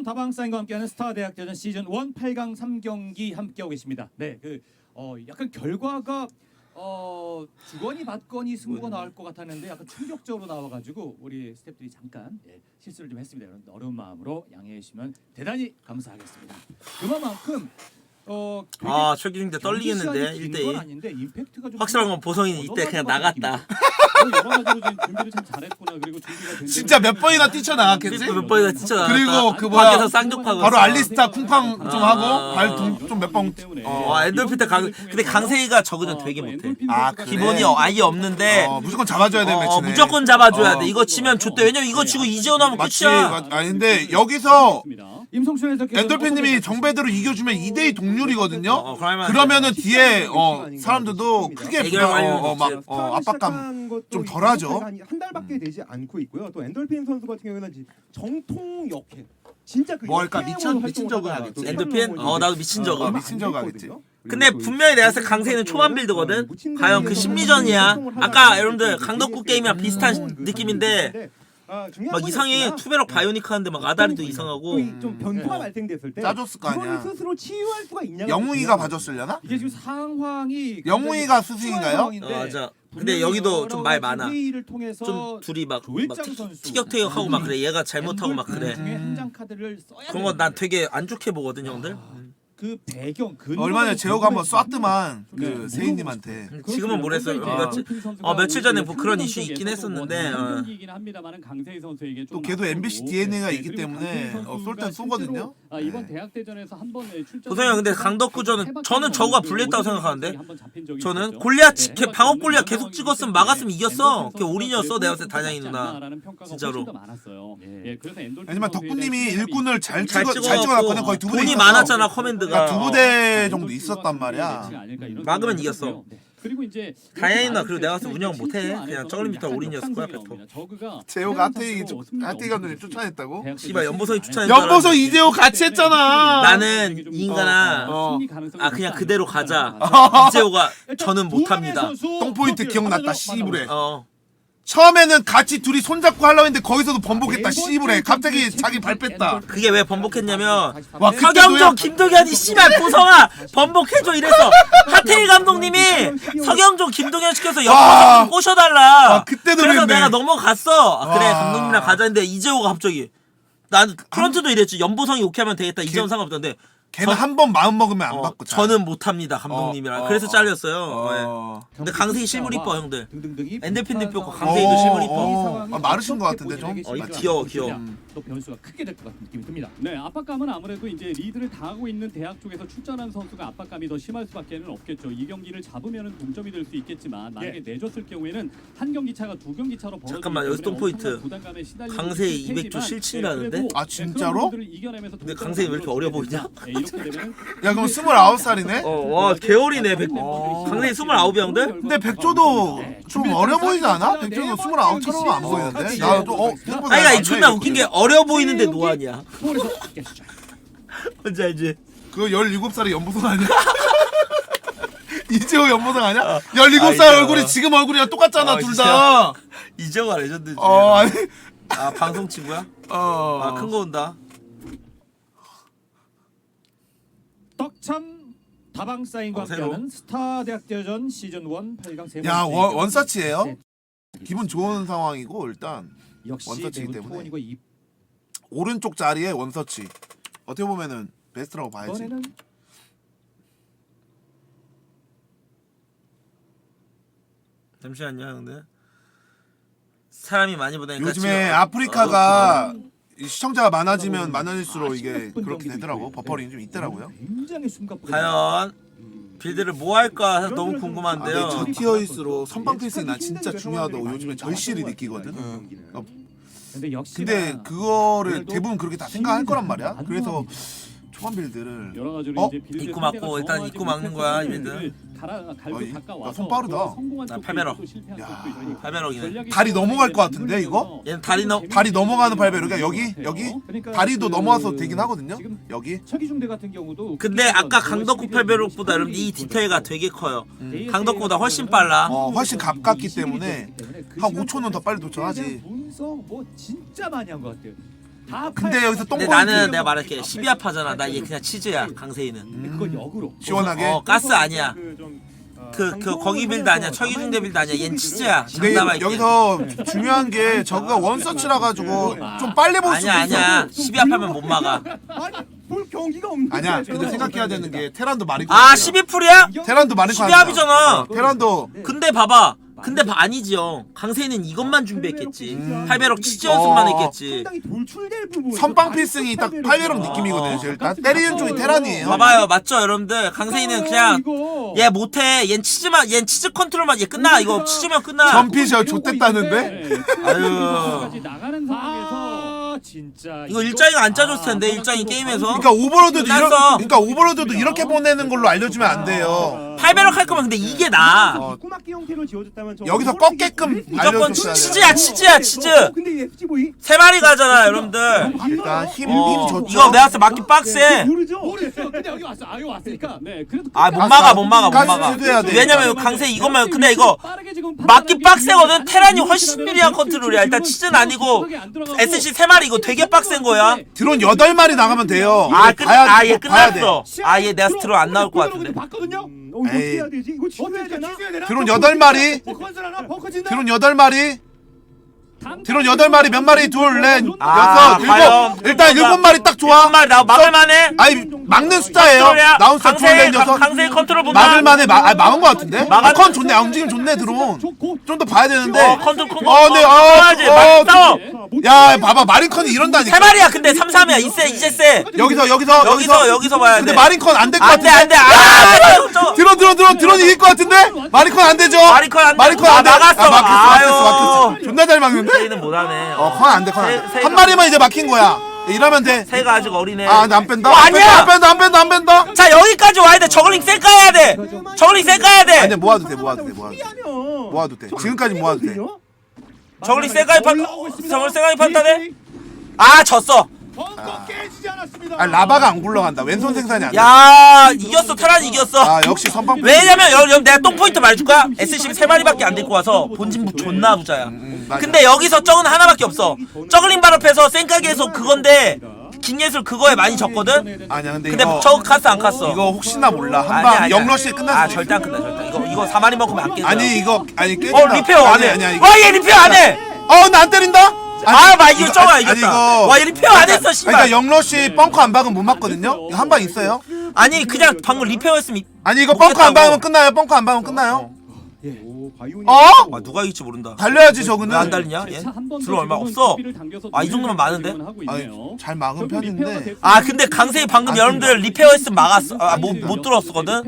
떡참 다방사인과 함께하는 스타 대학대전 시즌 1 8강 3경기 함께하고 계십니다. 네, 그 어, 약간 결과가 어, 주거니 받거니 승부가 나올 것 같았는데 약간 충격적으로 나와가지고 우리 스태프들이 잠깐 예, 실수를 좀 했습니다. 여러분 어려운 마음으로 양해해 주시면 대단히 감사하겠습니다. 그만큼 어, 되게 아 최기중대 경기 떨리겠는데 시간이 긴건 1대1 아닌데 임팩트가 좀 확실한 건 보성이는 이때 그냥 나갔다 여러 가지로 지금 준비를 참 잘했구나 그리고 준비가 된 진짜 몇 번이나 뛰쳐나갔겠지? 몇 번이나 뛰쳐나갔다 그리고 그 뭐야, 밖에서 쌍욕하고 바로 있어. 알리스타 쿵쾅 좀 하고 아. 발좀몇 번. 어. 와 엔돌핀 때 강, 근데 강세희가 저그전 되게 못해 아, 그래? 기본이 아예 없는데 어, 무조건 잡아줘야 되는 어, 매치네. 무조건 잡아줘야 어. 돼 이거 치면 좋대 왜냐면 이거 치고 이재원 하면 맞지. 끝이야 맞, 아니 근데 여기서 임성춘 해설께서 엔돌핀님이 정배대로 이기주면 2대2 동률이거든요. 어, 그럴만하지. 그러면은 뒤에 어 사람들도 크게 부담, 어, 어, 막. 어, 압박감 좀 덜하죠. 한, 한 달밖에 되지 않고 있고요. 또 엔돌핀 선수 같은 경우에는 지- 정통 역행. 진짜 그 뭐 할까? 역행으로 미친- 미친 활동을 하다가 하겠지. 또 엔돌핀? 어, 나도 미친 적을. 얼마 안 미친 적을 하겠지. 됐거든요. 근데 분명히 내가 봤을 때 이제 강세희는 초반 빌드거든 무친 과연 그 심리전이야 아까 여러분들 그 강덕구 게임이랑 그 비슷한 그 느낌인데 아, 중요한 막건 이상해. 있으나 투베럭 바이오닉 하는데 막 아다리도 이상하고. 또이좀 변수가 어. 발생됐을 때 짜줬을 거 아니야. 스스로 치유할 수가 있냐 영웅이가 봐줬으려나? 이게 지금 상황이 영웅이가? 상황인데 어, 맞아. 근데 여기도 좀 말 많아. 좀 둘이 막, 막 조일장 티- 선수. 티격태격하고 막 그래. 얘가 잘못하고 막 그래. 중에 한 장 카드를 써야 그런 거난 되는데. 되게 안 좋게 보거든 형들 그 배경 그 얼마 전에 제호가 한번 쐈더만 네. 그 세인님한테. 지금은 모르겠어요. 며칠- 어, 며칠 전에 뭐 그런 이슈 있긴 했었는데, 어. 이긴 합니다만은 강세희 선수에게 또 걔도 MBC DNA가 있기 때문에 어, 쏠땐 쏘거든요. 아, 이번 네. 대학 대전에서 한번 출전. 형, 근데 강덕구전은 저는 저거가 불리했다고 생각하는데? 저는 네, 골리앗 치- 걔 방어 골리앗 계속 찍었으면 막았으면 이겼어. 걔 올인이었어, 내가 봤을 때 단양이 누나. 진짜로. 하지만 덕분님이 일꾼을 잘 잘 찍어 잘 찍어놨거든 거의 두 돈이 있었어. 많았잖아 커맨드가 그러니까 두 부대 정도 있었단 말이야. 막으면 이겼어. 그리고 이제 다행히 나 이렇게 그리고 내가 봤을 때 많은 운영 못해. 그냥 약간 올인이었을 거야, 제호가 하태기 선수로 승리가 하태기 감독님 쫓아냈다고? 씨발, 연보성이 추천해. 연보성 이재호 같이 했잖아. 나는 이 인간아 어. 아 그냥 그대로 가자 이재호가 저는 못합니다 똥포인트 기억났다, 씨부레. 어 처음에는 같이 둘이 손잡고 하려고 했는데 거기서도 번복했다 씨부레 갑자기 자기 발 뺐다. 그게 왜 번복했냐면 와, 노래- 김동현이 씨발 보성아 번복해줘 이랬어 하태일 감독님이 서경종 김동현 시켜서 와. 옆으로 꼬셔달라 아, 그때도 그래서 그랬네. 내가 넘어갔어 아, 그래 와. 감독님이랑 가자 했는데 이재호가 갑자기 난 프런트도 이랬지 연보성이 오케이 하면 되겠다 이점 상관없던데 걔는 저- 한번 마음 먹으면 안 어, 바꿔. 잘. 저는 못합니다 감독님이랑 어, 어, 그래서 어. 잘렸어요 어. 네. 근데 강세희 실물 이뻐 형들 등등등이 엔델핀 표 어, 강세희도 실물 이뻐 어, 어. 아, 마르신 것 같은데 좀. 어, 이 귀여워, 귀여워. 또 변수가 크게 될 것 같은 느낌이 듭니다. 네, 압박감은 아무래도 이제 리드를 당하고 있는 대학 쪽에서 출전한 선수가 압박감이 더 심할 수밖에는 없겠죠. 이 경기를 잡으면은 동점이 될 수 있겠지만 만약에 내줬을 경우에는 한 경기 차가 두 경기 차로 벌어지기 잠깐만, 여기서 또 포인트. 부담감에 시달리고 강세희 있을 200조 테지만, 실친이라는데? 네, 아, 네, 진짜로? 근데 강세희 왜 이렇게 어려 보이냐? 네, 이렇게 되면 야 그럼 스물아홉 살이네? 어, 와 개월이네 백 어. 강세희 스물아홉 형들? 근데 백조도 좀 어려 보이지 않아? 백조도 스물아홉처럼 안 보이는데? 나도 어 생각보다 아니 나이안 존나 돼. 웃긴 게 어려 보이는데 노안이야. 뭔지 알지? 그거 17살의 연보성 아니야? 이재호 연보성 아니야? 17살 아이고. 얼굴이 지금 얼굴이랑 똑같잖아 아, 둘? 다. 이재호가 레전드지 어 아니 아 방송 친구야? 어. 아큰 거 온다 떡참 다방 사인과 어, 새로. 함께하는 스타 대학대전 시즌 1 8강 세 번째 야 원. 원서치예요? 네. 기분 좋은 상황이고 일단 역시 원서치이기 때문에. 이- 오른쪽 자리에 원서치. 어떻게 보면은 베스트라고 봐야지. 이번에는 잠시만요 형들 사람이 많이 보다니까 요즘에 지금- 아프리카가 이 시청자가 많아지면 어, 많아질수록 이게 40분 그렇게 되더라고. 버퍼링이 좀 네. 있더라고요. 굉장히 숨가쁘게 과연 빌드를 뭐 할까 해서 너무 아, 궁금한데요 저 티어일수록 선방 필승이 난 진짜 중요하다고 요즘에 절실히 느끼거든. 어, 근데 역시 근데 그거를 대부분 그렇게 다 생각할 거란 말이야. 그래서 초반 빌드를 여러 가지로 어? 이제 빌드 입구 상대가 막고 일단 정하지 입구 막는 거야, 못했을 이벤트. 때를 갈아 갈고 어이, 닦아와서 야, 손 빠르다. 또 성공한 나 쪽도 팔베러. 있고 실패한 야, 쪽도 있으니까 팔베럭이네. 전략이 다리 넘어갈 것 같은데, 이거? 물리면서 얘는 다리 넘- 다리 넘어가는 발베르가 재밌는 여기? 것 같아요. 여기? 그러니까 다리도 그 넘어와서 되긴 하거든요. 지금 여기. 서기중대 같은 경우도 근데 아까 강덕구 팔베록보다 여러분 이 디테일가 되게 커요 음. 강덕구보다 훨씬 빨라 어, 훨씬 가깝기 때문에 그한 5초는 더 빨리 도착하지. 분석 뭐 진짜 많이 한 것 같아요. 다 근데 팔- 여기서 똥 근데. 나는 내가 말할게 12합하잖아 나 얘 그냥 치즈야 강세이는 근데 그건 역으로. 시원하게. 어 가스 아니야 그 좀, 어, 그그 거기 빌드 아니야 하면서 청이중대 빌드 아니야 얜 치즈야 근데 장담할게 여기서 중요한 게 저거가 원서치라 가지고 좀 빨리 볼 수도 아니야. 아니야 12합하면 못 막아 아니 볼 경기가 없는데 아니야. 근데 생각해야 되는 게 테란도 마린코. 아 12풀이야? 테란도 마린코. 12 합이잖아 테란도 근데 봐봐 근데 봐, 아니지 형 강세이는 이것만 준비했겠지 음. 8배럭 치즈 연습만 어. 했겠지 상당히 돌출될 부분 선빵 필승이 딱 8배럭 느낌이거든요. 어. 일단 때리는 쪽이 테란이에요. 봐봐요 맞죠 여러분들 강세이는 그냥. 얘 못해 얜 치즈만 얜 치즈 컨트롤만 얘 끝나 이거 치즈면 끝나 전피셔 좆됐다는데? 네. 아유 나가는 상황에서 아 진짜 이거 일장이가 안 짜줬을 텐데 일장이 게임에서 그러니까 오버로드도 이런 끝났어. 그러니까 오버로드도 이렇게 보내는 걸로 알려주면 안 돼요. 8배럭 할 거면 근데 이게 나 어. 꼬막기 형태로 지어졌다면 저 여기서 꺾게끔 무조건 알려줬어야 치즈야. 치즈야 치즈 어, 근데 이 FG 보이 세 마리 가잖아 여러분들 일단 힘, 어, 힘 좋죠. 이거 내가 봤을 때 맞기 빡세 모르죠 모르겠어. 근데 여기 왔어. 아 여기 왔으니까. 네 그래도 아못 막아 안- 못 막아 못 가스 막아 돼. 왜냐면 강세 이것만 근데 이거 빠르게 지금 막기 판단하기 빡세거든 테란이 훨씬 미리한 컨트롤이야 일단 치즈는 아니고 SC 세 마리 이거 되게 빡센 거야 드론 8마리 나가면 돼요. 아, 끝, 봐야 아, 얘 돼, 봐야 돼. 끝났어. 아, 얘 내가 스트로 안 나올 것 같은데. 봤거든요. 음, 어 이거 어떻게 에이. 해야 되지 이거 치료해야 되나 드론 8마리. 벙커 건설 하나. 벙커 진다. 드론 8마리. 드론 8마리 몇 마리 둘, 넷, 아, 여섯, 과연 일곱. 일단 누가- 7마리 딱 좋아. 정말 나 막을만해 아니 막는 숫자예요. 컨트롤이야. 나온 숫자 둘, 강세 넷, 여섯. 강세 컨트롤 본다 막을만해. 막, 아, 막은 거 같은데? 막았- 아, 컨 좋네. 아, 움직임 좋네 드론. 좀 더 봐야 되는데. 어 컨트롤 큰 거 어, 네, 어, 써야지 어, 막 싸워 야, 봐봐 마린컨이 이런다니까. 세 마리야 근데 3, 3이야 이세 이제 세 여기서 여기서 여기서 여기서 봐야 돼 근데 마린컨 안 될 것 안돼 같은데. 안돼 아 저- 드론 드론 드론 드론 이길 것 같은데? 마린컨 안 되죠? 마린컨 안 돼. 마린컨 아, 안 돼. 막았어. 아, 막혔어, 막혔어. 막혔어. 존나 잘 막는데? 세이는 못하네 어, 컨 안 돼, 컨안 돼. 세- 세가- 한 마리만 이제 막힌 거야. 이러면 돼. 세가 아직 어리네 아, 근데 안 뺀다. 어, 안 뺀다, 아니야 안 뺀다, 안 뺀다, 안 뺀다. 자 여기까지 와야 돼 저글링 셀 까야 돼 저글링 셀 까야 아니, 돼 모아도 돼, 모아도 돼, 모아도 돼. 돼 모아도 돼. 지금까지 모아도 돼. 저글링 셀 까야 판 저글링 셀 까야 판다네 아 졌어 벙커 깨지지 않았습니다. 아, 라바가 안 굴러간다. 왼손 생산이 안 돼. 야 이겼어 테란이 이겼어 아, 역시 선빵. 왜냐면 여러분 내가 똥 포인트 말해줄 거야 SCB 세 마리밖에 안 데리고 와서 본진 부 존나 부자야 음, 맞아. 근데 여기서 적은 하나밖에 없어 저글링 발업해서 생가게에서 그건데 김예술 그거에 많이 졌거든 아니야, 근데 근데 이거 저 카스 안 깠어 이거 혹시나 몰라. 아니야, 한방 아니야. 영러시에 끝났어. 아 절대 안 끝나 절대 이거 이거 4마리 먹으면 안 깨져 아니, 이거 아니 깨진다. 어 리페어 아니, 안해 아니야, 이거. 와얘 리페어 안해 어, 나 안 때린다? 아, 마 이거 아니, 이겼다. 이거- 와, 얘 리페어 안 했어, 씨발. 그러니까 영러시 벙커 안 박으면 못 맞거든요. 한방 있어요? 아니 그냥 방금 리페어했으면 이- 아니 이거 벙커 안. 박으면 끝나요. 벙커 안 박으면 끝나요. 어? 아 누가 이길지 모른다 달려야지 저거는. 달리냐 얘? 들어 얼마 없어 아, 이 정도면 많은데? 아니, 잘 막은 편인데. 아 근데 강세이 방금 안 여러분들 리페어했으면 막았어 아 못. 못 들었거든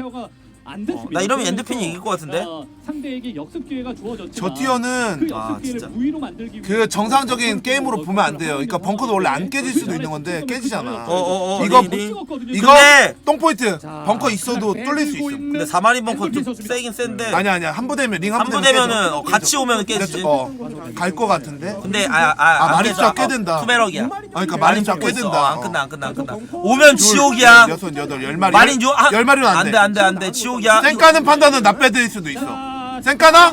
안 어, 됐습니다. 나 이러면 엔드핀이 이길 것 같은데 어, 상대에게 역습 기회가 주어졌지만 저 티어는 그 아, 역습 기회를 진짜. 무위로 만들기 위해 그 정상적인 게임으로 보면 안 돼요. 그러니까 벙커도 원래 안 깨질 수도 있는 건데 깨지잖아. 어 어 어 이거 이거 근데- 똥 포인트 자, 벙커 있어도 뚫릴 수 있어. 근데 4마리 벙커 좀 세긴 센데 아니야 아니야 한 부대면 링한한 부대면 부대면은 깨져. 어, 같이 오면 깨지지 어갈 것 같은데. 근데 아아 아, 깨져 숫자 꽤 된다. 투베럭이야 아 그러니까 쫙깨꽤 된다. 안 끝나 안 끝나 안 끝나 오면 지옥이야 여섯 여덟 열 마리. 마린 요 한- 열 마리는 안 돼. 안돼 안돼 지옥이야 쌩까는 판단은 나 빼드릴 수도 있어. 쌩까나?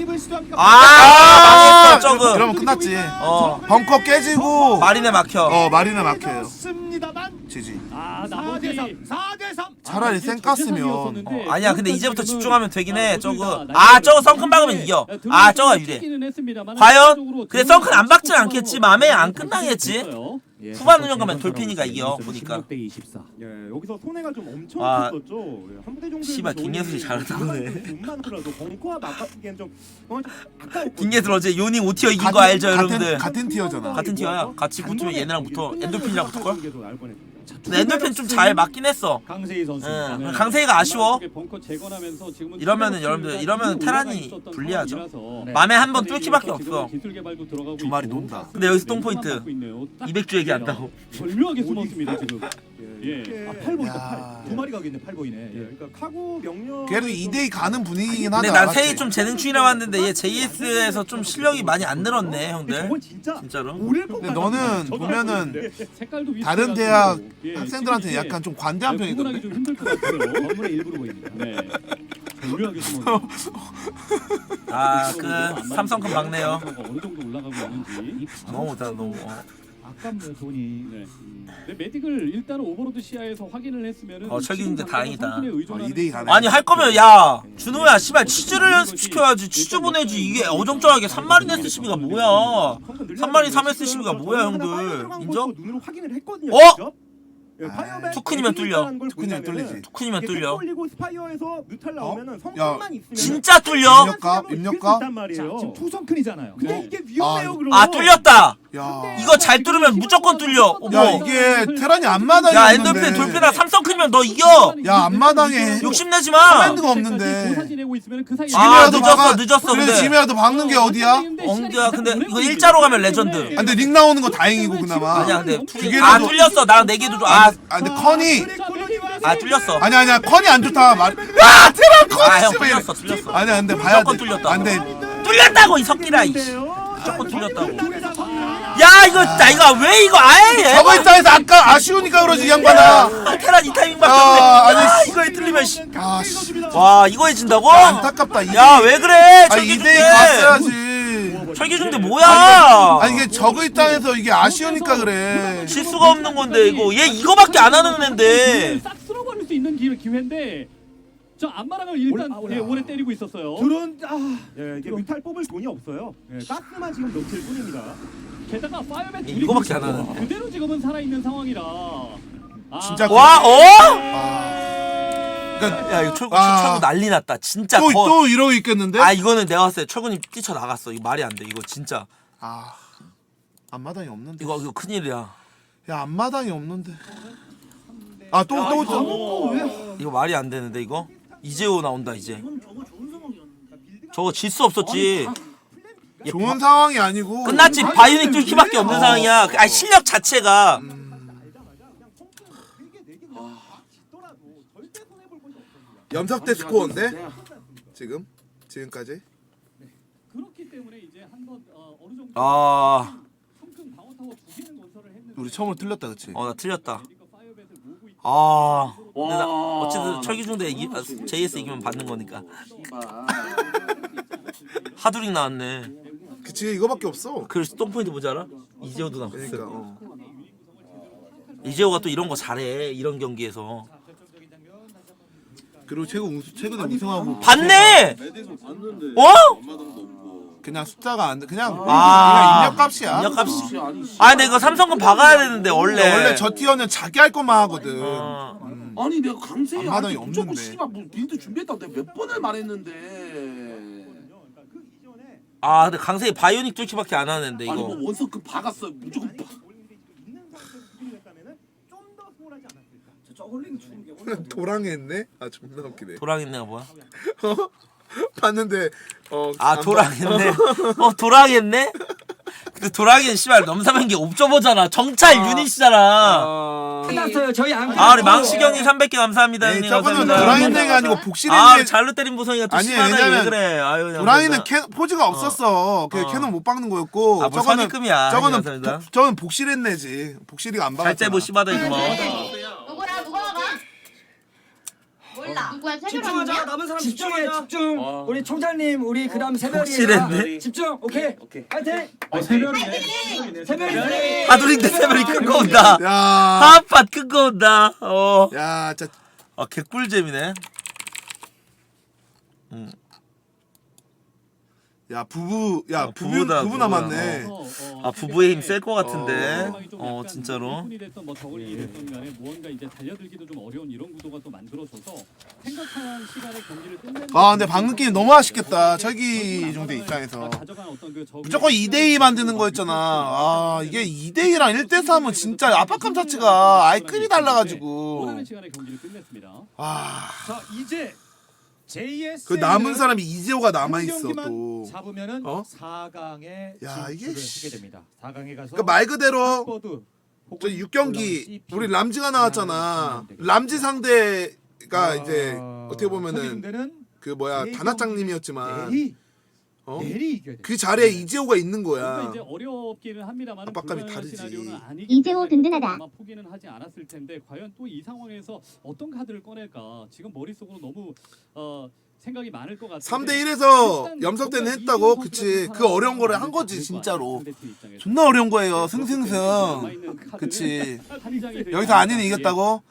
아 망했어 저거 그러면 끝났지. 어 벙커 깨지고 마린에 막혀 어 마린에 막혀요. 지지. 아 4대 나머지 3. 4대 3. 차라리 쌩 깠으면 어, 아니야 근데 이제부터 집중하면 되긴 해 저거 아 저거 썬큰 박으면 이겨 아 저거 유리해 과연? 근데 썬큰 안 박진 않겠지 맘에 안 끝나겠지 예, 후반 운영 가면 돌핀이가 이겨 보니까 16대 24. 예 여기서 손해가 좀 엄청 와. 컸었죠 예, 한 부대 정도 씨발, 김예술이 잘하네. 돈만 들어도 벙커와 맞바꾸기엔 좀 어, 좀 아까웠거든요. 김예슬 어제 요닝 오티어 이긴 거 알죠 같은, 여러분들 같은 티어잖아. 같은 티어야 같이 붙으면 얘네랑 붙어 엔돌핀이랑 붙을걸? 계속 엔돌핀 좀 잘 맞긴 했어 강세희 선수. 응. 네. 강세이가 아쉬워 벙커 재건하면서 지금은 이러면은 여러분들, 이러면은 위로 테란이 불리하죠. 네. 맘에 한 번 뚫기밖에 없어 두 마리. 논다. 근데 여기서 똥 포인트 맡고 있네요. 딱 이백주 얘기한다고 절묘하게 숨었습니다 지금. 예. 아, 8보이다 야. 8. 두 마리 가겠네 8보이네. 예, 그러니까 카고 명령 걔도 2대2 가는 분위기긴 하다. 근데 난? 세이 좀 재능충이라고 하는데 얘 JS에서 좀 실력이 많이 안 늘었네 형들 저건 진짜 진짜로 것 근데 같아. 너는 저도 보면은 알고 있는데. 색깔도 다른 대학 예, 학생들한테 시리즈에 약간 좀 관대한 구분하기 편이던데. 좀 힘들 것 같아요. 건물의 일부로 보입니다. 네. 절묘하게 숨어. 아그 삼성큰 막네요 어느 정도 올라가고 있는지. 너무 못하다 너무 어. 아깝네요 돈이. 네. 근데 메딕을 일단 오버로드 시야에서 확인을 했으면은 어, 철기인데 다행이다. 어, 이대이 가네. 아니 할 거면 야 준호야 씨발 치즈를 연습시켜야지 치즈 보내지 이게 어정쩡하게 3마린 SCB가 뭐야 3마린 3 SCB가 뭐야 형들 인정? 눈으로 확인을 했거든요. 어? 직접. 예, 아, 파이어맨 투큰이면 뚫려. 투큰이면 뚫리지. 투쿤이면 이게 뚫려 올리고 스파이어에서 뮤탈 나오면은 성공만 있으면 진짜 뚫려 입력값, 입력값? 자 있단 말이에요. 지금 투 성큰이잖아요. 근데 이게 위험해요, 아, 그럼. 아 뚫렸다 야. 이거 잘 뚫으면 무조건 뚫려 어머 야 이게 테란이 앞마당이 야. 엔더핀 돌핀아 삼성 크면 너 이겨 야, 앞마당에 욕심내지 마 커맨드가 없는데. 그 아, 지금이라도 늦었어, 막아- 늦었어, 근데. 지금이라도 박는 게 어디야? 엉겨 근데 이거 일자로 가면 레전드 아, 근데 릭 나오는 거 다행이고 그나마. 아니야 근데 두 투- 개라도- 아 뚫렸어 나랑 네 개도 아, 아 근데 커니 아 뚫렸어 아니 아니야 커니 안 좋다 말. 아 테란 커니 아형 씨발. 뚫렸어 뚫렸어 아니야 근데 봐야 돼. 무조건 뚫렸다. 안돼. 뚫렸다고 이 석기라 이씨 무조건 뚫렸다고 야 이거 나 이거 왜 이거 아예 저거 입장에서 아까 아쉬우니까 그러지 이 양반아. 아, 테란 이 타이밍밖에 아, 없네 아니, 아 이거에 뚫리면 씨. 아 씨. 와 이거에 진다고? 안타깝다. 이대- 야왜 그래 아 철기중대 이대이 갔어야지. 철기중대 뭐야 아니 이게 저거 입장에서 이게 아쉬우니까 그래. 실수가 없는 건데 이거 얘 이거밖에 안 하는 애인데 싹 쓸어버릴 수 있는 기회, 기회인데 저 안마랑을 일단 올라- 예, 오래 때리고 있었어요. 드론 아 예, 이게 뮤탈 뽑을 돈이 없어요. 예, 가스만 지금 넘칠 뿐입니다. 게다가 파이어맨 둘이 이거밖에 안 하는데. 그대로 지금은 살아 있는 상황이라. 아, 진짜 와 어? 아. 그러니까 야 이거 철구 아. 난리 났다. 진짜 또 거... 또 이러고 있겠는데? 아 이거는 내가 봤을 때 철구님 뛰쳐 나갔어. 이거 말이 안 돼. 이거 진짜. 아 앞마당이 없는데. 이거 이거 큰일이야. 야 앞마당이 없는데. 아 또 또 또. 이거 말이 안 되는데 이거? 이재호 나온다 이제. 저거 질 수 없었지. 얘 좋은 바- 상황이 아니고. 끝났지. 바이오닉 뚫기밖에 없는 상황이야. 아 실력 자체가 염석 대 스코어인데 지금 지금까지. 그렇기 때문에 이제 한번 어, 어느 정도 아. 성큰 방어 타워 두 개는 건설을 했는데 우리 처음으로 틀렸다 그치? 어 나 틀렸다. 그러니까 파이어맨을 모으고 있 아. 근데 나 어쨌든 철기 중대 이기, 아, JS 이기면 받는 거니까. 하두링 나왔네. 그치 이거밖에 없어. 그래서 똥포인트 뭐지 알아? 이재호도 나왔어. 그러니까 어. 이재호가 또 이런 거 잘해 이런 경기에서 그리고 최근 우승 최근에 우승하고 봤네 매대에서 봤는데 어? 엄마당도 없고 그냥 숫자가 안 돼. 그냥 아. 그냥 입력값이야. 입력값이 아니 씨. 아 근데 이거 삼성은 박아야 되는데 원래 원래 저 티어는 자기 할 것만 하거든. 어. 음. 아니 내가 한테 무조건 없는데. 씨발 뭐 빌드 준비했다고 내가 몇 번을 말했는데 아 근데 강세이 바이오닉 뚫기밖에 안 하는데 아니 뭐 이거 원서급 박았어 무조건 박 좀더 수월하지 않았을까? 도랑했네. 아 존나 웃기네. 도랑했네가 뭐야? 봤는데 어. 아 안 도랑했네 어 도랑했네? 근데 도랑이는 씨발 넘사면기 옵저버잖아 정찰 아. 유닛이잖아 아. 끝났어요. 저희 안 아 우리 망시경님 300개 감사합니다 에이, 형님 감사합니다 도랑했네가 아니고 아 복실했네. 잘로 때린 보성이가 또 아니, 심하다 왜 왜냐면 그래 아유 도랑이는. 캐, 포즈가 없었어. 그 어. 캐논 못 박는 거였고. 아, 뭐 저거는 선입금이야. 저거는 감사합니다. 복- 저거는 복실했네지. 복실이가 안 박았잖아. 잘째보 씨바다 이거 뭐 누구라 누가 가? 집중하자. 새벽이냐? 남은 사람 집중해. 집중. 우리 총장님, 우리 그다음 새벽이야. 확실했네. 집중. 오케이. 파이팅. 새벽이네. 새벽이. 하두링 대 세벨이 큰거 온다 야. 하팟 큰거 온다 어. 야, 진짜 아 개꿀잼이네 야, 부부 야, 어, 부부 부부다, 부부 부부야. 남았네. 아 부부의 힘 셀 것 같은데 어. 어 진짜로 이 됐던 뭐 저글링이 됐던 간에 무언가 이제 달려들기도 좀 어려운 이런 구도가 또 만들어져서 생각한 시간에 경기를 끝내는 아, 근데 방금 게임 너무 아쉽겠다. 철기 중대 입장에서. 가져간 어떤 그 저글링 무조건 2대2 만드는 거였잖아. 아, 이게 2대2랑 1대3은 진짜 압박감 자체가 아예 급이 달라가지고. 원하는 시간에 경기를 끝냈습니다. 아, 자 이제 그 남은 사람이 이재호가 남아 있어, 또. 잡으면은 어? 4강에 야, 이게. 하게 됩니다. 4강에 가서 그러니까 말 그대로 저 6경기 우리 람지가 나왔잖아. 람지 상대가 이제 어떻게 보면은 는그 뭐야 단합장님이었지만 내리 어? 내리 이겨야 돼. 그 자리에 이재호가 있는 뭔가 거야. 이제 어렵기는 합니다만 압박감이 다르지. 이재호 든든하다. 아마 포기는 하지 않았을 텐데 과연 또 이 상황에서 어떤 카드를 꺼낼까 지금 머릿속으로 너무 어 생각이 많을 것 같아요. 3대 1에서 염석 때는 했다고 그치 그 어려운 거를 한 거지 진짜로 존나 어려운 거예요 승승승 그치 여기서 안이는 이겼다고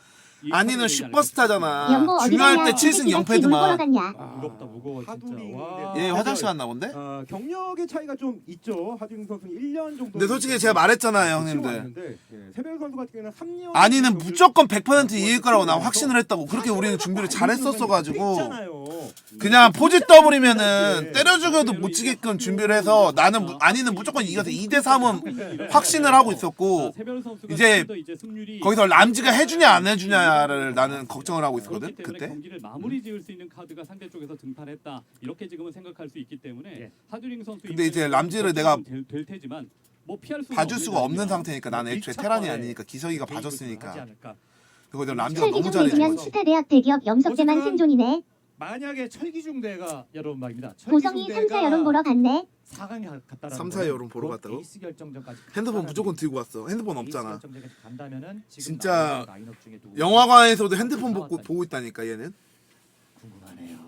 안이는 슈퍼스타잖아 연보 어디 중요할? 때 7승 새끼 같이 물 보러 0패드만 갔냐? 아, 무겁다 무거워 진짜. 와. 얘 화장실 갔나 본데? 어, 경력의 차이가 좀 있죠. 하두링 선수는 1년 정도. 근데 솔직히 제가 말했잖아요 형님들 예, 세별 선수 같은 경우는 3년. 안이는 무조건 100% 이길 거라고 난 확신을 했다고 그렇게 우리는 준비를 잘했었어 가지고 그냥 포지 더블이면은 때려 죽여도 못 지게끔 준비를 해서 나는 무- 안이는 무조건 이겨서 2대 3은 확신을 하고 있었고 이제 거기서 람지가 해주냐 안 해주냐를 나는 걱정을 하고 있었거든 그렇기 때문에 그때 경기를 마무리 지을 수 있는 카드가 상대 쪽에서 등판했다 이렇게 지금은 생각할 수 있기 때문에 예. 하드링 선수 근데 이제 입장에서는 람지를 내가 될, 될 테지만 뭐 피할 수가 봐줄 수가 없는. 상태니까 나는 애초에 테란이 아니니까 기석이가 봐줬으니까 않을까. 그거 람지가 너무 믿으면 잘해줘 스타 대학 대기업 어쨌든 생존이네. 만약에 철기중대가 여러분 말입니다. 보성이 3사 여론 보러 갔네. 4강에 갔다라는 삼사 거예요. 여론 보러 그 갔다고? 에이스 결정전까지 핸드폰 무조건. 들고 왔어 핸드폰 없잖아 결정전까지 간다면은 지금 진짜 나오는 라인업 중에 누구 영화관에서도 핸드폰 보고, 보고 있다니까 얘는 궁금하네요.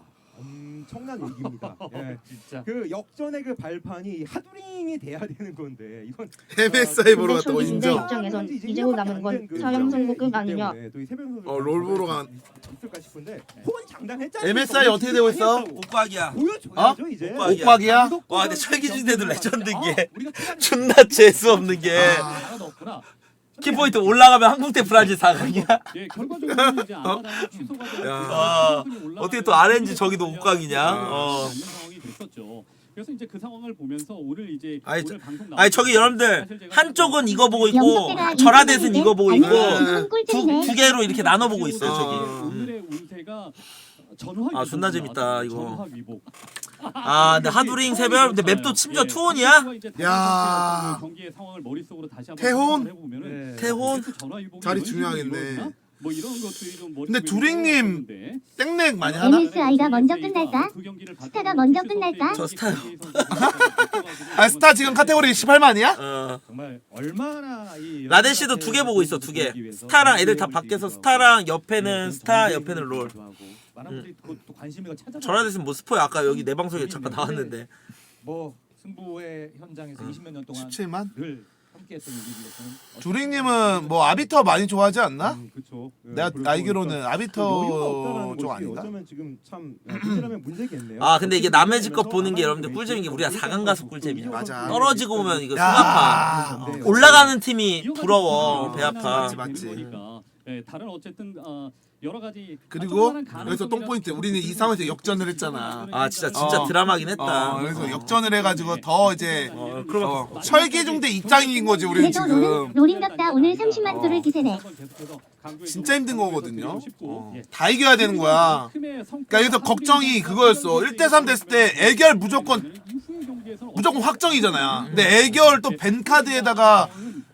엄청난 얘기입니다. 예. 진짜. 그 역전의 그 발판이 하두링이 돼야 되는 건데 이건 MSI 보러 근데 갔다고 솔직히 인정 입장에선 이제 1년밖에 남은 안건 선고 끝 때문에 아니냐. 선수가 어, 롤 보러 간- 있을까 싶은데 혹은 장담했잖아요. MSI 어떻게 되고 있어? 옥박이야 보여줘야죠 이제. 오빠. 옥박이야. 옥박이야? 와 근데 철기준 대도 레전드인 게 우리가 존나 재수 없는 게 아, 넣었구나. 키포인트 올라가면 한국 대 브라질 4강이야 예, 결과적으로 이제 앞마당이 취소가 되고 야, 충분히 올라가는 어떻게 또 RNG 저기도? 어. 상황이 됐었죠. 그래서 이제 그 상황을 보면서 오늘 이제 아니, 오늘 방송 아니 저기 여러분들 한쪽은 이거 보고 있고 절하대는 이거 보고 있고. 두. 두 개로 이렇게 나눠 보고 있어요 어. 저기 오늘의 운세가 전화 아, 존나 재밌다, 이거. 전화 위복. 아 근데 하두링 새벽 근데 맵도 심지어 투혼이야? 야. 경기의 상황을 머릿속으로 다시 한번 태혼? 생각을 해보면은 네. 태혼 자리 중요하겠네. 뭐 이런 것들이 좀 근데 머릿속에 두링님 땡렉 많이 하나? MSI가 먼저 끝날까? 그 경기를 스타가 먼저 끝날까? 저 스타요. 아 스타 지금 카테고리 18만이야? 어 정말 얼마나 이 라덴 씨도 두 개 보고 있어 두 개 스타랑 애들 다 밖에서 스타랑 옆에는 스타 옆에는 롤 많은 분들이 또, 또 관심을 찾아. 절하대는 뭐 스포야 아까 여기 내 방송에 잠깐 나왔는데 뭐 승부의 현장에서 20몇 년 동안 17만? 늘 함께했던 우리들에서는 두링님은 뭐 아비터 많이 좋아하지 않나? 그렇죠. 내가 알기로는 아비터 쪽 아닌가? 어쩌면 지금 참 어, 문제겠네요. 아 근데 이게 남의 집것 보는 게 여러분들 꿀잼인 게 우리가 4강 가서 꿀잼이야 맞아. 떨어지고 오면 이거 숨 야. 아파 네. 올라가는 팀이 부러워 배 아파 맞지, 맞지. 거니까. 예, 다른 어쨌든 어, 여러 가지 그리고 아, 여기서 똥 포인트 우리는 이 상황에서 역전을 했잖아. 아. 진짜 진짜 어. 드라마긴 했다. 어 그래서 역전을 해가지고 더 이제 어, 그러면 어, 철기중대 입장인 거지 우리는 그래도 지금. 롤인갑다 오늘 30만 도를 기세네. 진짜 힘든 거거든요. 어. 어, 다 이겨야 되는 거야. 그러니까 여기서 걱정이 그거였어. 1대3 됐을 때 애결 무조건 무조건 확정이잖아요. 근데 애결 또 벤카드에다가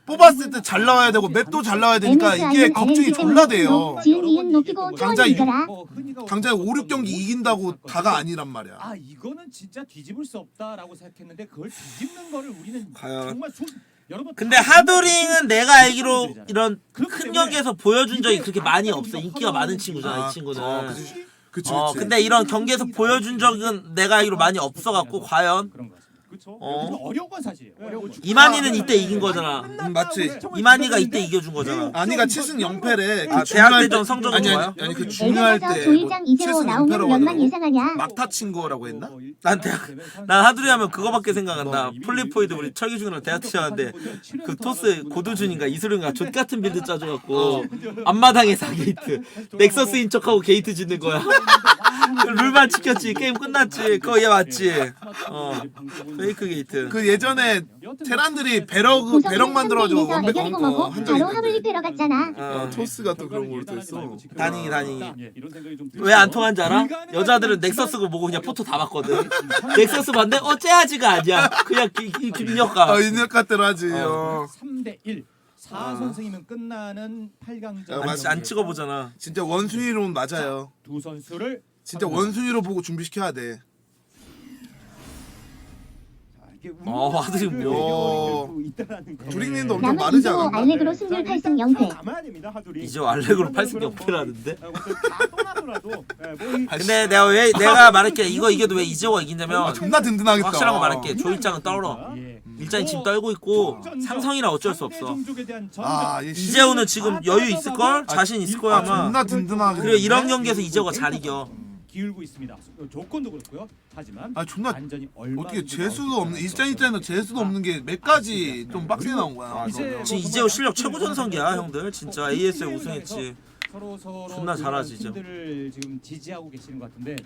뽑았을 때 잘 나와야 되고 맵도 잘 나와야 되니까 이게 걱정이 졸라 돼요 지은 이은 높이고 강자 초원이 이겨라. 뭐 흔히가 당장 5, 6경기 이긴다고 다가 아니란 말이야 아 이거는 진짜 뒤집을 수 없다라고 생각했는데 그걸 뒤집는 거를 우리는 과연. 정말 손 여러분 근데 다 하드링은 내가 알기로 이런 큰 경기에서 보여준 적이 그렇게 많이 없어 인기가 많은 친구잖아 아, 이 친구는 어, 그치 그치 어 그치. 근데 이런 경기에서 보여준 적은 내가 알기로 많이 없어갖고 과연 그런 거 같습니다. 그렇죠. 어 어려운 건 사실이에요. 어려운 건. 이만희는 이때 이긴 거잖아 음, 맞지. 이만희가 이때 이겨준 거잖아 아니가 7승 0패래 아, 대학대전 성적은 아니, 좋아요? 아니 아니 그 중요할 때 조일장 뭐 이재호 7승 나오면 0패라고 몇만 하더라고 예상하냐? 막타 친 거라고 했나? 난 대학 난 하드리 하면 그거밖에 생각 안나 플리포이드 우리 철기 중이랑 대학 시절인데 그 토스 고두준인가 이수른가 족 같은 빌드 짜줘갖고 앞마당에 4게이트 넥서스인 척하고 게이트 짓는 거야 룰만 지켰지 게임 끝났지 그거 얘 맞지 어 페이크 게이트 그 예전에 테란들이 배럭 배럭 에서 원백 어, 한 적이 바로 있는데 하블리 패러 갔잖아. 어. 토스가 또 그런 걸로 또 했어 다행히 다행히 이런 생각이 좀왜안 통한지 알아? 여자들은 넥서스고 뭐고 그냥 포토 다 봤거든 넥서스 봤는데 어 째야지가 아니야 그냥 기- 기- 김력가 아 인력 같대로 하지 어. 3대 1. 4 아. 선승이면 끝나는 8강전. 아, 안, 맞아. 안 찍어보잖아 진짜 원순위로는 맞아요 두 선수를 진짜 원순위로 보고 준비시켜야 돼 이렇게 어, 뭐. 있다라는 거. 주링님도 엄청 남은 마르지 이조 않았나? 알렉으로 승률 8승 0패. 남아야 됩니다, 하드링. 이제 알렉으로 8승 0패라는데. 아, 뭐다 떠나더라도 예, 뭐 이- 근데 내가 왜 내가 말할게 이거 이겨도 왜 이재호가 아, 이기냐면 존나 든든하겠다. 확실한 거 말할게 조일장은 떨어 예. 일장이 지금 떨고 있고 상성이라 어쩔 수 상대 없어 종족에 대한 전적. 아, 이 시- 이재호는 지금 여유 있을 걸 자신 있을 거야 아, 아마 존나 든든하게. 그리고 이런 경기에서 이재호가 잘 이겨 기울고 있습니다. 조건도 그렇고요. 하지만 아 존나 완전히 얼마 어떻게 재수도 없는 일장 일장에는 재수도 없는 게 몇 가지 좀 빡세게 나온 거야. 이제 지금 이재호 실력 최고 전성기야 형들 진짜 ASL 우승했지 서로 서로 존나 잘하지, 이제. 팀들을 지금 지지하고 계시는 것 같은데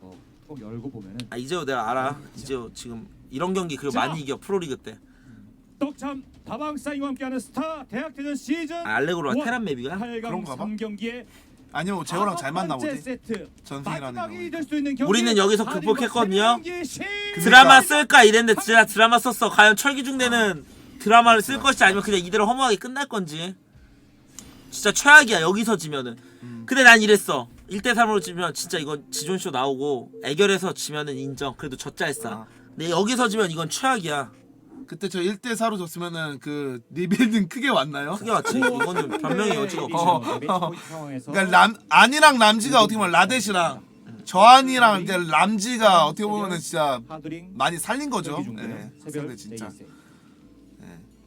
어, 꼭 열고 보면은 아 이재호 내가 알아 이재호 지금 이런 경기 그리고 자. 많이 이겨 프로리그 때 떡참 다방사이와 함께하는 스타 대학대전 시즌 아, 알렉으로가 원. 테란 맵이가 8강 그런가 봐. 3경기에 아니면 재호랑 잘 맞나 보지. 세트 전승이라는 있는 경기 우리는 여기서 극복했거든요. 세계 경기 시- 드라마 쓸까 이랬는데 진짜 드라마 썼어. 과연 철기중대는 드라마를 쓸 것이 아니면 그냥 이대로 허무하게 끝날 건지. 진짜 최악이야 여기서 지면은. 근데 난 이랬어. 1대 3으로 지면 진짜 이건 지존쇼 나오고 애결에서 지면은 인정. 그래도 젖잘싸 아. 근데 여기서 지면 이건 최악이야 그때 저 1대 4로 졌으면은 그 리빌딩 크게 왔나요? 크게 왔지. 이거는 변명의 여지가 네, 없어 매치 포인트 상황에서 그러니까 람 안이랑 람지가 어떻게 보면 라데시랑 저한이랑 이제 람지가 어떻게 보면은 진짜 많이 살린 거죠. 새벽? 학생들 진짜. 네이세.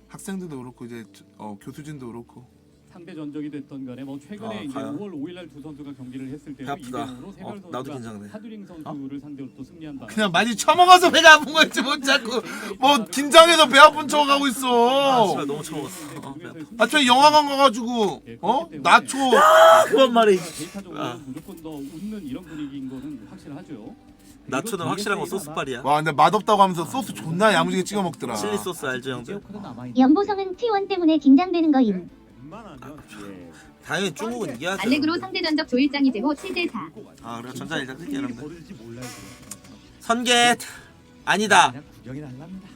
학생들도 그렇고 이제 어, 교수진도 그렇고 상대 전적이 됐던 간에 뭐 최근에 아, 이제 가요? 5월 5일 날 두 선수가 경기를 했을 때배 아프다. 2대0으로 세별 어, 선수가 나도 긴장돼. 하드링 선수를 상대로 또 승리한 바람에 그냥 많이 처먹어서 배가 아픈 거였지 못 자꾸 뭐 긴장해서 배 아픈 척 하고 아 있어. 씨발 너무 처먹었어 어, 배 아파. 아저 영화관 가가지고 어 나초 그만 말해 데이터적으로 아. 무조건 더 웃는 이런 분위기인 거는 확실하죠. 나초는 확실한 거 소스빨이야 와 근데 맛없다고 하면서 소스 존나 야무지게 찍어 먹더라. 칠리 소스 알죠 형들 연보성은 T1 때문에 긴장되는 거임. 웬만하면 예. 당연히 중국은 이겨야죠 알렉으로 상대 전적 조일장 이재호 7대 4. 아 그래 전자 일단 끌게 여러분들 버릴지 몰라요. 선계 아니다 그냥 구경이 날랍니다.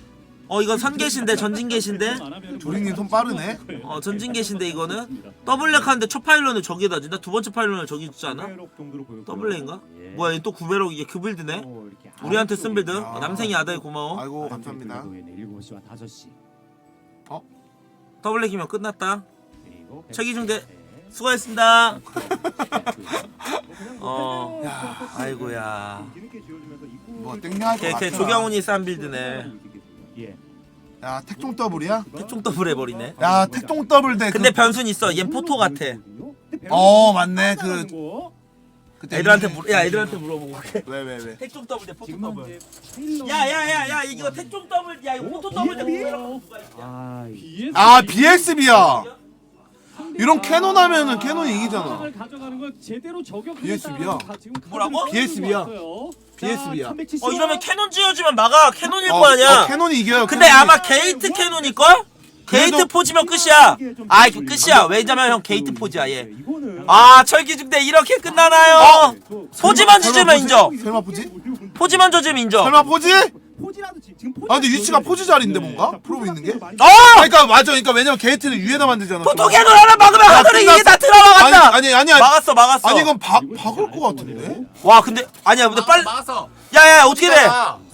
어 이건 선계신데 전진계신데 조링님 손 빠르네. 어 전진계신데 이거는 더블랙 하는데 첫 파일런을 저기에다 준다 두 번째 파일런을 저기 주지 않아? 구매록 정도로 보였고요. 더블랙인가? 예. 뭐야 얘또 구배로 이게 그 빌드네? 어, 이렇게 우리한테 쓴 빌드? 아. 어, 남생이 아다이 고마워 아이고 감사합니다. 7시와 5시. 더블랙이면 끝났다 최기중대 네. 수고했습니다 어. 어 아이고야 뭐 땡냥할 것 걔, 걔 같아. 조경훈이 싼 빌드네 예. 야 택종 더블이야? 택종 더블 해버리네 야 택종 더블 대. 근데 그, 변수는 있어 얜 포토 같아 어 맞네 그 그때 애들한테 물, 야 애들한테 물어보고 왜왜 왜? 택종 더블 대 포토 더블 야야야야 이거 택종 더블 야 이거 포토 더블 대 구배로 누가 이겨? 아, 아 BXB야. 이런 캐논 하면은 캐논이 이기잖아. 가져가는 걸 제대로 저격. BSB 야. 뭐라고? BSB 야. BSB야. 어 이러면 캐논 지어주면 막아 캐논일 어, 거 아니야 어, 캐논이 이겨요. 근데 캐논이. 아마 게이트 캐논일걸? 게이트 그래도- 포지면 끝이야 아그 끝이야 왜냐면 형 게이트 포지야 얘아 철기중대 이렇게 끝나나요? 포지만 지으면 인정 설마 포지? 포지만 져주면 인정 설마 포지? 포지라도 지- 포지 아 근데 위치가 포지 자리인데 뭔가? 프로브 있는 게? 어! 그러니까 맞아. 그러니까 왜냐면 게이트는 위에다 만들잖아. 포토 캐논 하나 막으면 하늘이 끝났어. 이게 다 들어간다 아니 아니 아니. 막았어 막았어 아니 이건 박 박을 것 같은데. 와 근데 아니야 근데 빨리 막았어. 야야 어떻게 돼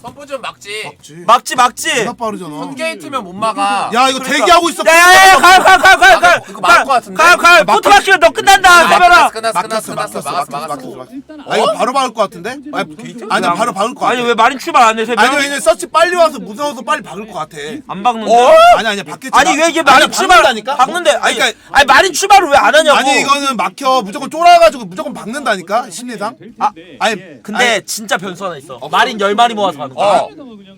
선포지면 막지. 막지. 막지 막지 존나 빠르잖아. 선게이트면 못 막아. 야 이거 그러니까. 대기하고 있어. 야야야 가가가가가가 이거 막을 것 같은데? 가가 포토 막히면 너 끝난다 세별아 끝났어, 끝났어, 막혔어, 끝났어, 막혔어, 막았어, 막혔어, 막았어. 막혔어. 아 이거 바로 박을 것 같은데? 아니, 아니 나 바로 박을 것 같아. 아니 왜 마린 출발 안 해 세별 아니 왜냐면 서치 빨리 와서 무서워서 빨리 박을 것 같아. 안 박는데 어? 아니 아니 박겠지. 아니 왜 이게 마린 출발 박는다니까? 박는데 아니 그러니까 아니 마린 출발을 왜 안 하냐고 아니 이거는 막혀 무조건 쫄아가지고 무조건 박는다니까 심리상. 아, 아니 근데 진짜 변수 하나 있어 마린 열 마리 모아서 가는 거야 어.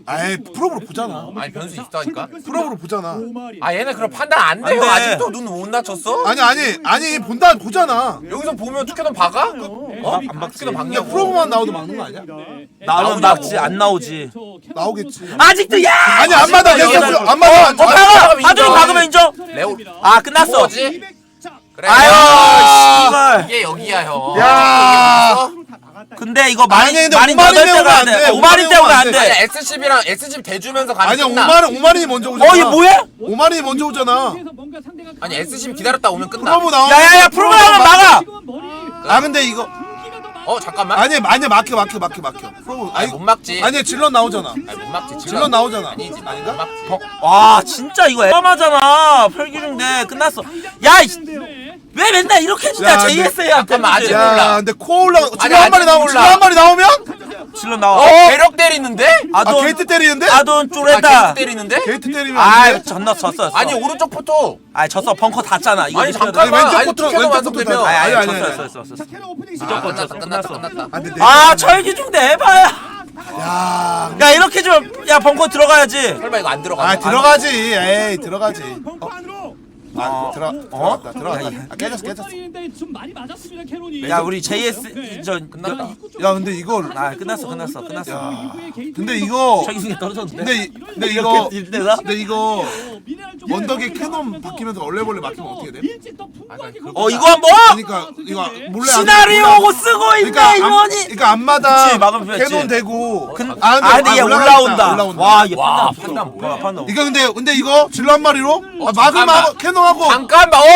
아이 프로브로 보잖아. 아니 변수 있다니까. 프로브로 보잖아. 아 얘네 그럼 판단 안 돼요. 안 돼. 아직도 눈 못 낮췄어? 아니 아니 아니 본다 보잖아. 여기서 보면 투캐논 박아? 어? 안 박지. 투캐논 야 박냐고. 프로브만 나오도 막는 거 아니야? 나오면 막지 안 나오지 나오겠지. 아직도 야 아니 안 얘기하는 안 받아. 어 박아 인정. 하준이 박으면 인정 레오 아 끝났어 뭐지? 그래. 아유 씨발 이게 여기야 형. 야. 근데 이거 마린 아니, 근데 여덟 때문에 대가 안 돼. 때문에 오마리 때문에 안돼 아니 SCB랑 SCB 대주면서 가면 아니야 끝나. 오마리 오마리 먼저 오잖아. 어 이게 뭐야 오마리 먼저 오잖아. 아니 SCB 기다렸다 오면 끝나. 프로브 나오면 야야야 프로그램을 막아 아 근데 이거 어 잠깐만. 아니 아니 막혀 막혀 막혀 막혀. 프로 아니 아니 못 막지. 아니 질러 나오잖아. 아니 못 막지. 질러 나오잖아. 아니지. 아닌가? 못 막지. 와 진짜 이거 애마잖아 펼기중대 끝났어 야 왜 맨날 이렇게 주냐 야, 근데- JS야 잠깐만, 아직 야 몰라. 근데 코 올라 아니, 한 마리 아직 나오면 몰라. 질러 한 마리 나오면 질러 어 나와 배력 때리는데? 아 아돈 게이트 때리는데? 아돈 아 쪼레다 게이트 때리는데? 게이트 때리면 안 아이 돼. 졌나 졌어 졌어 아니 오른쪽 포토. 아이 졌어 벙커 닿잖아 이거 아니. 잠깐만. 왼쪽 아니 포토, 투캐도 왼쪽 완성되면. 포토. 아니 아니 아니, 졌어 아니, 졌어 졌어 자 캐논 오프닝 아, 시작. 끝났다 끝났다. 아, 근데 내- 아 철기 중대 에바야 야. 야 이렇게 좀 야 벙커 들어가야지 설마 이거 안 들어가? 아 들어가지. 에이 들어가지. 벙커 안으로. 아 들어 들어갔다 들어갔다. 아, 깨졌어 깨졌어. 좀 많이 맞았습니다 캐논이. 야 우리 JS 저 끝났다. 야 근데 이걸 아 끝났어 끝났어 끝났어 야. 근데 이거 철기중대 떨어졌는데 근데 이- 근데 이렇게 이거 근데 이거 어, 원덕에 캐논 바뀌면서 얼레벌레 막히면 어떻게 돼? 어 이거 한번 그러니까 이거 몰래 안- 시나리오 몰래 안- 쓰고 있네 그러니까 앞- 이원이 그러니까 그치, 막으면 되지. 캐논 되고 근, 아아 근데 얘 올라가겠다, 올라온다. 올라온다. 와 이게 와, 판단 판단 뭐야? 판단. 이거 근데 근데 이거 질러 한 마리로 아, 막으면 잠깐만. 하고 캐논하고 잠깐만. 어?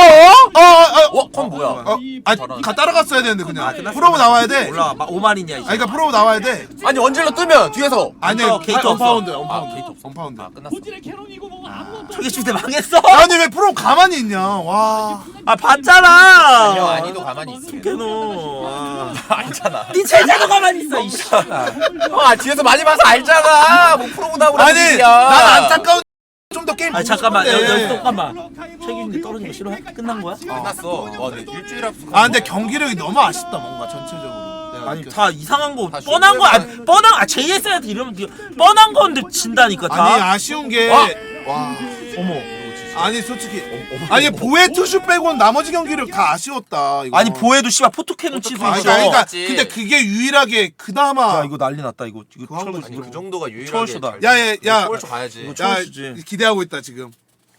어, 어, 어? 그건 뭐야? 어, 아, 가 따라갔어야 되는데 그냥 프로브 나와야 돼. 올라 막 오만이냐 아, 이제. 그러니까 프로브 나와야 돼. 아니 원질러 뜨면 뒤에서. 아니, 어, 게이트 없어. 언파운드, 아 언파운드, 게이트 없어. 언파운드. 아 끝났어. 고질의 캐논이고 뭐 아무것도 철기중대 망했어. 아니 왜 프로 가만히 있냐? 와. 아 봤잖아. 아니요 아니도 가만히 있어. 걔노. 아. 알잖아. 네 제자도 가만히 있어. 이씨. 형 아, 뒤에서 많이 봐서 알잖아. 뭐 프로보다 보라. 아니, 난 안타까운 좀 더 게임. 아 잠깐만 여기 싶은데. 여기 잠깐만. 철기중대 떨어진 거 싫어해? 끝난 거야? 끝났어. 와, 근데 일주일 앞서. 아 근데 경기력이 너무 아쉽다 뭔가 전체적으로. 내가 아니 느꼈을 다 이상한 거 다 뻔한 거 쇼트에서 아니 뻔한 아 JS한테 이러면 그 뻔한 건데 진다니까 때. 다. 아니 아쉬운 게 와. 와. 어머. 아니 솔직히 아니 보혜 투슈 빼고는 나머지 경기력 다 아쉬웠다. 이거. 아니 보혜도 씨발 포토캐논 아니, 있어. 그러니까 맞지. 근데 그게 유일하게 그나마 야 이거 난리 났다 이거. 이거 그거 하고 철 아니 그 정도가 유일하게. 초월수다. 잘- 야야 야. 초월수 가야지. 이거 야 초월수지. 기대하고 있다 지금.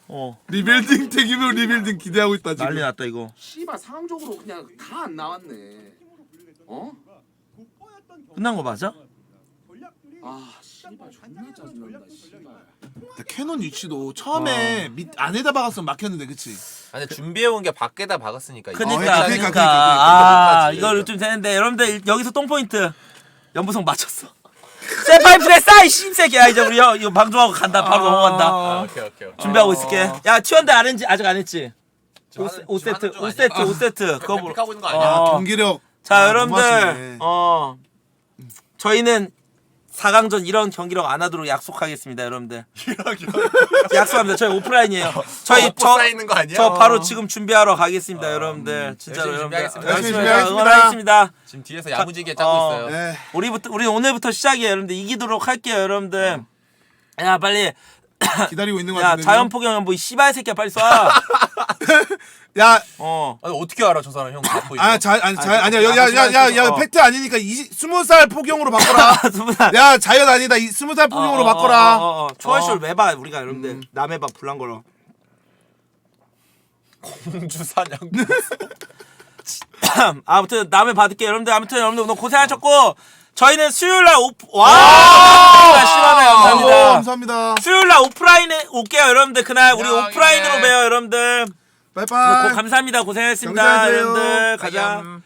어 리빌딩 대규모 리빌딩 기대하고 있다 지금. 난리 났다 이거. 씨발 상황적으로 그냥 다 안 나왔네. 어? 끝난 거 맞아? 아 씨발 존나 짜증난다 씨발. 근데 캐논 위치도 처음에 밑 안에다 박았으면 막혔는데 그치? 아니 준비해 온 게 밖에다 박았으니까. 이거 그니까 그러니까, 그니까 그러니까, 그러니까, 아 그러니까. 이걸 좀 되는데 여러분들 여기서 똥 포인트 연보성 맞췄어. 세파이프에 싸이 신세계야 이제 우리 형 이거 방송하고 간다 바로 넘어간다. 아, 오케이 오케이. 오케이. 준비하고 있을게. 야 티원대 안 했지 아직 안 했지. 지금 5, 하는- 오 지금 세트 하는 중5 아니야? 세트 5 세트 그거 보러. 픽하고 있는 거 어. 아니야? 아, 경기력 자 아, 여러분들. 어 저희는 4강전 이런 경기력 안 하도록 약속하겠습니다 여러분들. 약속합니다. 저희 오프라인이에요. 저희 어, 저, 쌓이는 거 아니야? 저 바로 지금 준비하러 가겠습니다 여러분들. 진짜로 열심히 여러분들 준비하겠습니다. 열심히 열심히 준비하겠습니다. 응원하겠습니다. 지금 뒤에서 야무지게 짜고 어. 있어요. 네. 우리부터 우리 오늘부터 시작이에요 여러분들 이기도록 할게요 여러분들. 야 빨리 기다리고 있는 거 야 같은데. 자연 폭염 뭐이 씨발 새끼야 빨리 쏴. 야, 어. 아니 어떻게 알아 저 사람 형 갖고 있어? 아, 자, 아니, 자, 아, 아니야, 아, 야, 야, 야, 야, 어. 팩트 아니니까 이 스무 살 포경으로 바꿔라. 스무 살. 야, 자연 아니다, 이 스무 살 포경으로 어, 어, 바꿔라. 어, 어, 어. 초월쇼를 왜 봐 우리가 여러분들 남의 밥 불난 거로. 공주 사냥. 아무튼 남의 받을게요 여러분들 아무튼 여러분들 오늘 고생하셨고 저희는 수요일 날 오프 와 어, 감사합니다. 감사합니다. 수요일 날 오프라인에 올게요 여러분들 그날 우리 야, 오프라인으로 예. 봬요 여러분들. 빠이빠이. 고, 감사합니다 고생했습니다 감사하세요. 여러분들 가자. 음.